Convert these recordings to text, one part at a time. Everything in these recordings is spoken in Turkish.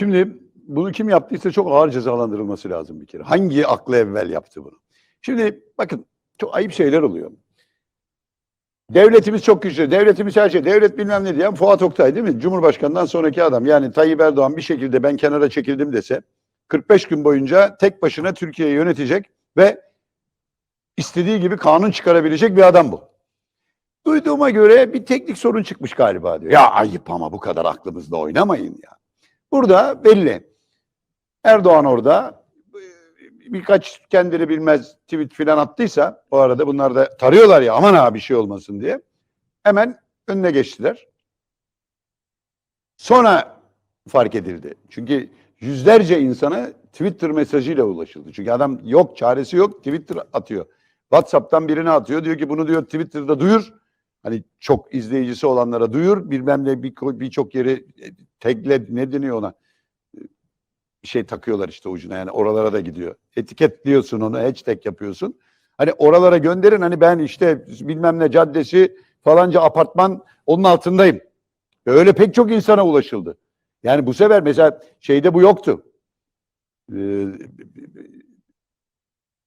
Şimdi bunu kim yaptıysa çok ağır cezalandırılması lazım bir kere. Hangi aklı evvel yaptı bunu? Şimdi bakın çok ayıp şeyler oluyor. Devletimiz çok güçlü. Devletimiz her şey. Devlet bilmem ne diyen Fuat Oktay değil mi? Cumhurbaşkanından sonraki adam. Yani Tayyip Erdoğan bir şekilde ben kenara çekildim dese 45 gün boyunca tek başına Türkiye'yi yönetecek ve istediği gibi kanun çıkarabilecek bir adam bu. Duyduğuma göre bir teknik sorun çıkmış galiba diyor. Ya ayıp ama bu kadar aklımızla oynamayın ya. Burada belli. Erdoğan orada birkaç kendini bilmez tweet filan attıysa o arada bunlar da tarıyorlar ya aman ha bir şey olmasın diye. Hemen önüne geçtiler. Sonra fark edildi. Çünkü yüzlerce insana Twitter mesajıyla ulaşıldı. Çünkü adam yok çaresi yok Twitter atıyor. WhatsApp'tan birine atıyor. Diyor ki bunu diyor Twitter'da duyur. Hani çok izleyicisi olanlara duyur. Bilmem ne bir- birçok yeri e, tagle ne deniyor ona? Bir şey takıyorlar işte ucuna yani oralara da gidiyor. Etiketliyorsun onu, hashtag yapıyorsun. Hani oralara gönderin hani ben işte bilmem ne caddesi falanca apartman onun altındayım. Ve öyle pek çok insana ulaşıldı. Yani bu sefer mesela şeyde bu yoktu. Ee,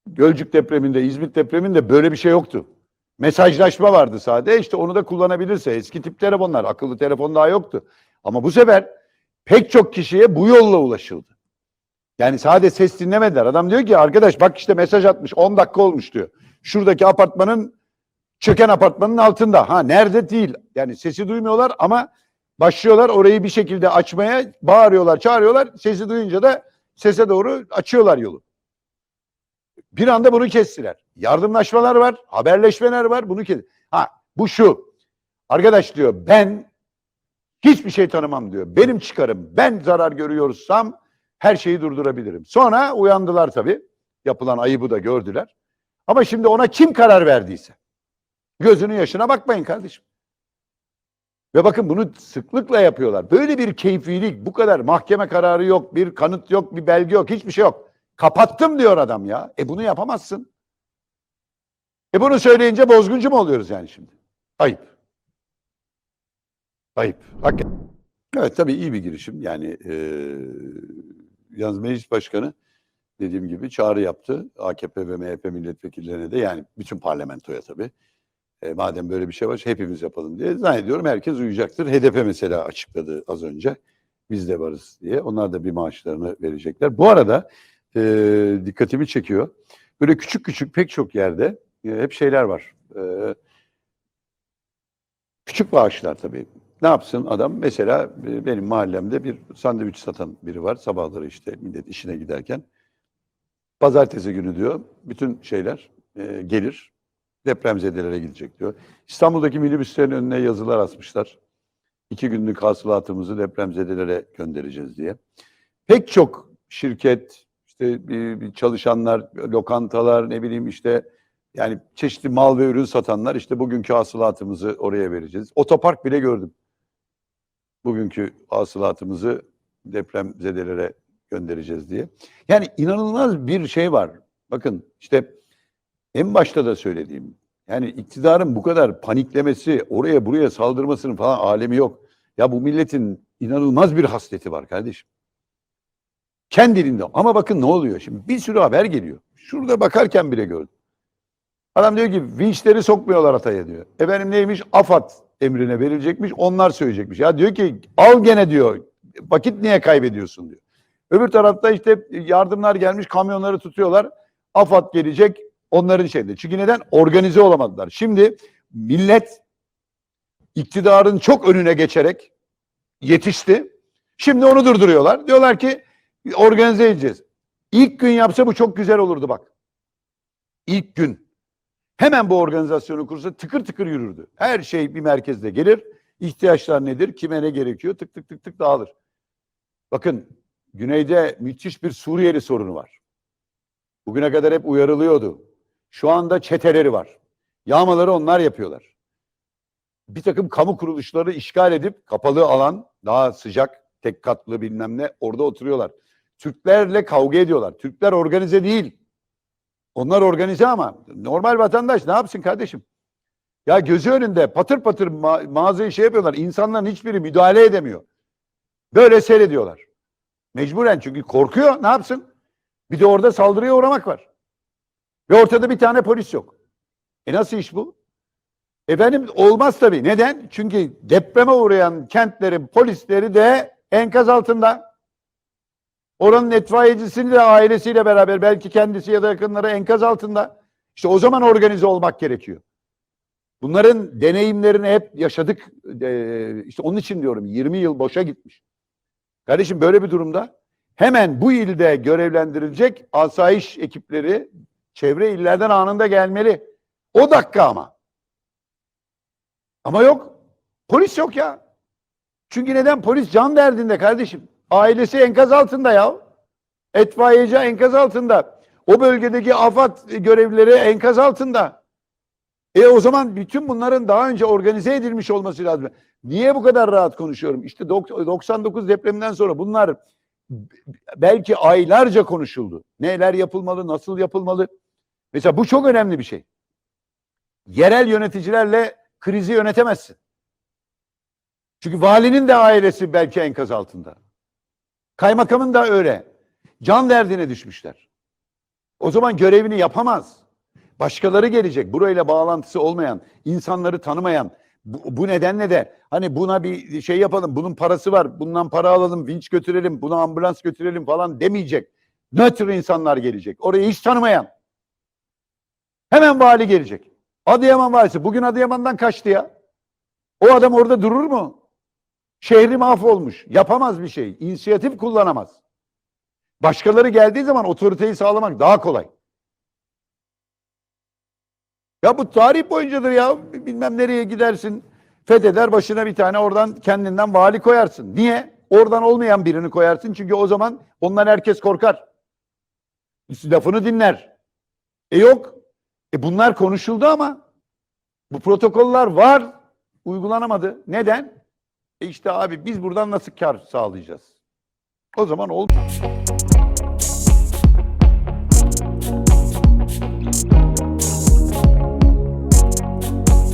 Gölcük depreminde, İzmit depreminde böyle bir şey yoktu. Mesajlaşma vardı sadece. İşte onu da kullanabilirse. Eski tip telefonlar, akıllı telefon daha yoktu. Ama bu sefer pek çok kişiye bu yolla ulaşıldı. Yani sadece ses dinlemediler. Adam diyor ki arkadaş bak işte mesaj atmış 10 dakika olmuş diyor. Şuradaki apartmanın çöken apartmanın altında. Ha nerede değil. Yani sesi duymuyorlar ama başlıyorlar orayı bir şekilde açmaya bağırıyorlar, çağırıyorlar. Sesi duyunca da sese doğru açıyorlar yolu. Bir anda bunu kestiler. Yardımlaşmalar var, haberleşmeler var. Bunu kes. Ha bu şu. Arkadaş diyor ben hiçbir şey tanımam diyor. Benim çıkarım. Ben zarar görüyorsam her şeyi durdurabilirim. Sonra uyandılar tabii. Yapılan ayıbı da gördüler. Ama şimdi ona kim karar verdiyse gözünün yaşına bakmayın kardeşim. Ve bakın bunu sıklıkla yapıyorlar. Böyle bir keyfilik, bu kadar mahkeme kararı yok, bir kanıt yok, bir belge yok, hiçbir şey yok. Kapattım diyor adam ya. E bunu yapamazsın. E bunu söyleyince bozguncu mu oluyoruz yani şimdi? Ayıp. Ayıp. Hakikaten. Evet tabii iyi bir girişim. Yani eee yalnız meclis başkanı dediğim gibi çağrı yaptı. AKP ve MHP milletvekillerine de yani bütün parlamentoya tabii. E, madem böyle bir şey var hepimiz yapalım diye. Zannediyorum herkes uyacaktır. HDP mesela açıkladı az önce. Biz de varız diye. Onlar da bir maaşlarını verecekler. Bu arada e, dikkatimi çekiyor. Böyle küçük küçük pek çok yerde e, hep şeyler var. E, küçük bağışlar tabii. Ne yapsın adam? Mesela e, benim mahallemde bir sandviç satan biri var. Sabahları işte millet işine giderken. Pazartesi günü diyor bütün şeyler e, gelir depremzedelere gidecek diyor. İstanbul'daki minibüslerin önüne yazılar asmışlar. İki günlük hasılatımızı depremzedelere göndereceğiz diye. Pek çok şirket, işte çalışanlar, lokantalar, ne bileyim işte yani çeşitli mal ve ürün satanlar işte bugünkü hasılatımızı oraya vereceğiz. Otopark bile gördüm. Bugünkü hasılatımızı depremzedelere göndereceğiz diye. Yani inanılmaz bir şey var. Bakın işte en başta da söylediğim yani iktidarın bu kadar paniklemesi, oraya buraya saldırmasının falan alemi yok. Ya bu milletin inanılmaz bir hasleti var kardeşim. Kendiliğinde. Ama bakın ne oluyor şimdi? Bir sürü haber geliyor. Şurada bakarken bile gördüm. Adam diyor ki vinçleri sokmuyorlar Hatay'a diyor. Efendim neymiş? AFAD emrine verilecekmiş. Onlar söyleyecekmiş. Ya diyor ki al gene diyor. Vakit niye kaybediyorsun diyor. Öbür tarafta işte yardımlar gelmiş kamyonları tutuyorlar. AFAD gelecek onların şeyinde. Çünkü neden? Organize olamadılar. Şimdi millet iktidarın çok önüne geçerek yetişti. Şimdi onu durduruyorlar. Diyorlar ki organize edeceğiz. İlk gün yapsa bu çok güzel olurdu bak. İlk gün. Hemen bu organizasyonu kursa tıkır tıkır yürürdü. Her şey bir merkezde gelir. İhtiyaçlar nedir? Kime ne gerekiyor? Tık tık tık tık dağılır. Bakın güneyde müthiş bir Suriyeli sorunu var. Bugüne kadar hep uyarılıyordu. Şu anda çeteleri var. Yağmaları onlar yapıyorlar. Bir takım kamu kuruluşları işgal edip kapalı alan daha sıcak tek katlı bilmem ne orada oturuyorlar. Türklerle kavga ediyorlar. Türkler organize değil. Onlar organize ama normal vatandaş ne yapsın kardeşim? Ya gözü önünde patır patır ma- mağazayı şey yapıyorlar. İnsanların hiçbiri müdahale edemiyor. Böyle seyrediyorlar. Mecburen çünkü korkuyor. Ne yapsın? Bir de orada saldırıya uğramak var. Ve ortada bir tane polis yok. E nasıl iş bu? Efendim olmaz tabii. Neden? Çünkü depreme uğrayan kentlerin polisleri de enkaz altında. Oranın itfaiyecisini de ailesiyle beraber belki kendisi ya da yakınları enkaz altında. İşte o zaman organize olmak gerekiyor. Bunların deneyimlerini hep yaşadık. Ee, işte onun için diyorum 20 yıl boşa gitmiş. Kardeşim böyle bir durumda hemen bu ilde görevlendirilecek asayiş ekipleri çevre illerden anında gelmeli. O dakika ama. Ama yok. Polis yok ya. Çünkü neden? Polis can derdinde kardeşim. Ailesi enkaz altında ya. Etfaiyeci enkaz altında. O bölgedeki AFAD görevlileri enkaz altında. E o zaman bütün bunların daha önce organize edilmiş olması lazım. Niye bu kadar rahat konuşuyorum? İşte dok- 99 depreminden sonra bunlar belki aylarca konuşuldu. Neler yapılmalı, nasıl yapılmalı? Mesela bu çok önemli bir şey. Yerel yöneticilerle krizi yönetemezsin. Çünkü valinin de ailesi belki enkaz altında. Kaymakamın da öyle. Can derdine düşmüşler. O zaman görevini yapamaz. Başkaları gelecek. Burayla bağlantısı olmayan, insanları tanımayan. Bu, bu nedenle de hani buna bir şey yapalım. Bunun parası var. Bundan para alalım, vinç götürelim, buna ambulans götürelim falan demeyecek. Nötr insanlar gelecek. Orayı hiç tanımayan. Hemen vali gelecek. Adıyaman valisi. Bugün Adıyaman'dan kaçtı ya. O adam orada durur mu? Şehri mahvolmuş. Yapamaz bir şey. İnisiyatif kullanamaz. Başkaları geldiği zaman otoriteyi sağlamak daha kolay. Ya bu tarih boyuncadır ya. Bilmem nereye gidersin. Fetheder başına bir tane oradan kendinden vali koyarsın. Niye? Oradan olmayan birini koyarsın. Çünkü o zaman ondan herkes korkar. Lafını dinler. E yok. E bunlar konuşuldu ama bu protokoller var. Uygulanamadı. Neden? E işte abi biz buradan nasıl kar sağlayacağız? O zaman olmaz.